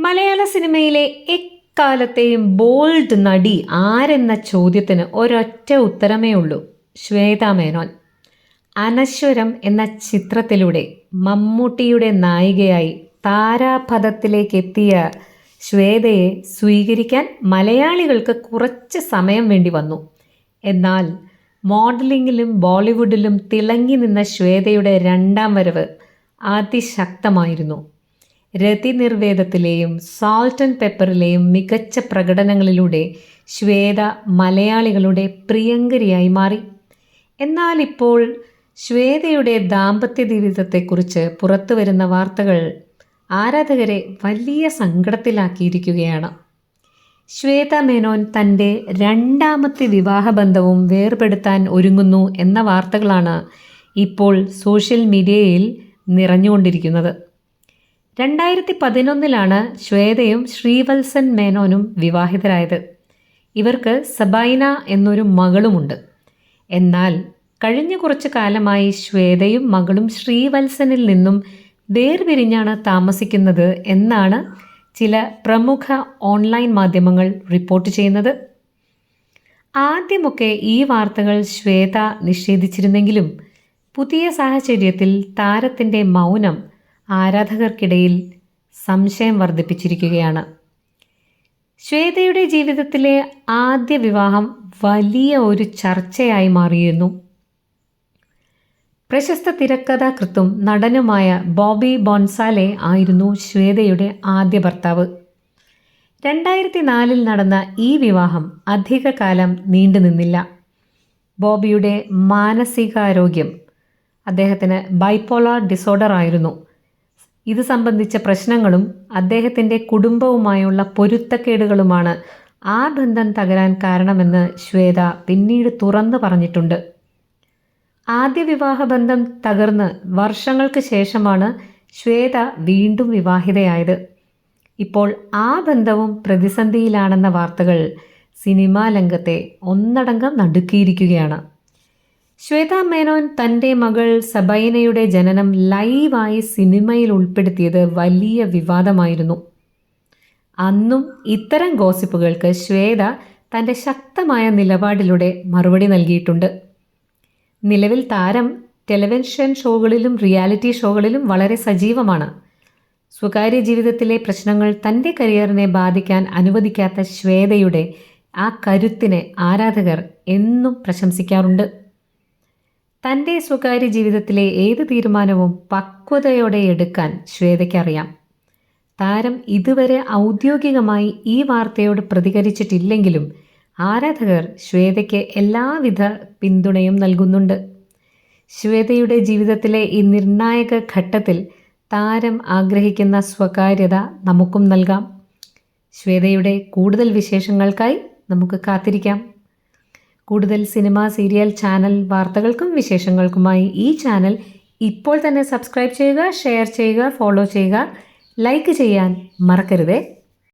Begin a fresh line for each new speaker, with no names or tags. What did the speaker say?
മലയാള സിനിമയിലെ എക്കാലത്തെയും ബോൾഡ് നടി ആരെന്ന ചോദ്യത്തിന് ഒരൊറ്റ ഉത്തരമേ ഉള്ളൂ. ശ്വേത മേനോൻ. അനശ്വരം എന്ന ചിത്രത്തിലൂടെ മമ്മൂട്ടിയുടെ നായികയായി താരാപഥത്തിലേക്ക് എത്തിയ ശ്വേതയെ സ്വീകരിക്കാൻ മലയാളികൾക്ക് കുറച്ച് സമയം വേണ്ടി വന്നു. എന്നാൽ മോഡലിംഗിലും ബോളിവുഡിലും തിളങ്ങി നിന്ന ശ്വേതയുടെ രണ്ടാം വരവ് അതിശക്തമായിരുന്നു. രതി നിർവേദത്തിലെയും സാൾട്ട് ആൻഡ് പെപ്പറിലെയും മികച്ച പ്രകടനങ്ങളിലൂടെ ശ്വേത മലയാളികളുടെ പ്രിയങ്കരിയായി മാറി. എന്നാൽ ഇപ്പോൾ ശ്വേതയുടെ ദാമ്പത്യ ജീവിതത്തെക്കുറിച്ച് പുറത്തു വരുന്ന വാർത്തകൾ ആരാധകരെ വലിയ സങ്കടത്തിലാക്കിയിരിക്കുകയാണ്. ശ്വേത മേനോൻ തന്റെ രണ്ടാമത്തെ വിവാഹബന്ധവും വേർപെടുത്താൻ ഒരുങ്ങുന്നു എന്ന വാർത്തകളാണ് ഇപ്പോൾ സോഷ്യൽ മീഡിയയിൽ നിറഞ്ഞുകൊണ്ടിരിക്കുന്നത്. രണ്ടായിരത്തി പതിനൊന്നിലാണ് ശ്വേതയും ശ്രീവത്സൻ മേനോനും വിവാഹിതരായത്. ഇവർക്ക് സബൈന എന്നൊരു മകളുമുണ്ട്. എന്നാൽ കഴിഞ്ഞ കുറച്ച് കാലമായി ശ്വേതയും മകളും ശ്രീവത്സനിൽ നിന്നും വേർപിരിഞ്ഞാണ് താമസിക്കുന്നത് എന്നാണ് ചില പ്രമുഖ ഓൺലൈൻ മാധ്യമങ്ങൾ റിപ്പോർട്ട് ചെയ്യുന്നത്. ആദ്യമൊക്കെ ഈ വാർത്തകൾ ശ്വേത നിഷേധിച്ചിരുന്നെങ്കിലും പുതിയ സാഹചര്യത്തിൽ താരത്തിന്റെ മൗനം ആരാധകർക്കിടയിൽ സംശയം വർദ്ധിപ്പിച്ചിരിക്കുകയാണ്. ശ്വേതയുടെ ജീവിതത്തിലെ ആദ്യ വിവാഹം വലിയ ഒരു ചർച്ചയായി മാറിയിരുന്നു. പ്രശസ്ത തിരക്കഥാകൃത്തും നടനുമായ ബോബി ബോൺസാലെ ആയിരുന്നു ശ്വേതയുടെ ആദ്യ ഭർത്താവ്. രണ്ടായിരത്തി നാലിൽ നടന്ന ഈ വിവാഹം അധികകാലം നീണ്ടുനിന്നില്ല ബോബിയുടെ മാനസികാരോഗ്യം അദ്ദേഹത്തിന് ബൈപ്പോളാർ ഡിസോർഡർ ആയിരുന്നു. ഇത് സംബന്ധിച്ച പ്രശ്നങ്ങളും അദ്ദേഹത്തിന്റെ കുടുംബവുമായുള്ള പൊരുത്തക്കേടുകളുമാണ് ആ ബന്ധം തകരാൻ കാരണമെന്ന് ശ്വേത പിന്നീട് തുറന്നു പറഞ്ഞിട്ടുണ്ട്. ആദ്യ വിവാഹ ബന്ധം തകർന്ന് വർഷങ്ങൾക്ക് ശേഷമാണ് ശ്വേത വീണ്ടും വിവാഹിതയായത്. ഇപ്പോൾ ആ ബന്ധവും പ്രതിസന്ധിയിലാണെന്ന വാർത്തകൾ സിനിമാ രംഗത്തെ ഒന്നടങ്കം നടുക്കിയിരിക്കുകയാണ്. ശ്വേത മേനോൻ തന്റെ മകൾ സബൈനയുടെ ജനനം ലൈവായി സിനിമയിൽ ഉൾപ്പെടുത്തിയത് വലിയ വിവാദമായിരുന്നു. അന്നും ഇത്തരം ഗോസിപ്പുകൾക്ക് ശ്വേത തന്റെ ശക്തമായ നിലപാടിലൂടെ മറുപടി നൽകിയിട്ടുണ്ട്. നിലവിൽ താരം ടെലിവിഷൻ ഷോകളിലും റിയാലിറ്റി ഷോകളിലും വളരെ സജീവമാണ്. സ്വകാര്യ ജീവിതത്തിലെ പ്രശ്നങ്ങൾ തന്റെ കരിയറിനെ ബാധിക്കാൻ അനുവദിക്കാത്ത ശ്വേതയുടെ ആ കരുത്തിനെ ആരാധകർ എന്നും പ്രശംസിക്കാറുണ്ട്. തന്റെ സ്വകാര്യ ജീവിതത്തിലെ ഏത് തീരുമാനവും പക്വതയോടെ എടുക്കാൻ ശ്വേതയ്ക്കറിയാം. താരം ഇതുവരെ ഔദ്യോഗികമായി ഈ വാർത്തയോട് പ്രതികരിച്ചിട്ടില്ലെങ്കിലും ആരാധകർ ശ്വേതയ്ക്ക് എല്ലാവിധ പിന്തുണയും നൽകുന്നുണ്ട്. ശ്വേതയുടെ ജീവിതത്തിലെ ഈ നിർണായക ഘട്ടത്തിൽ താരം ആഗ്രഹിക്കുന്ന സ്വകാര്യത നമുക്കും നൽകാം. ശ്വേതയുടെ കൂടുതൽ വിശേഷങ്ങൾക്കായി നമുക്ക് കാത്തിരിക്കാം. കൂടുതൽ സിനിമ സീരിയൽ ചാനൽ വാർത്തകൾക്കും വിശേഷങ്ങൾക്കുമായി ഈ ചാനൽ ഇപ്പോൾ തന്നെ സബ്സ്ക്രൈബ് ചെയ്യുക ഷെയർ ചെയ്യുക ഫോളോ ചെയ്യുക ലൈക്ക് ചെയ്യാൻ മറക്കരുതേ.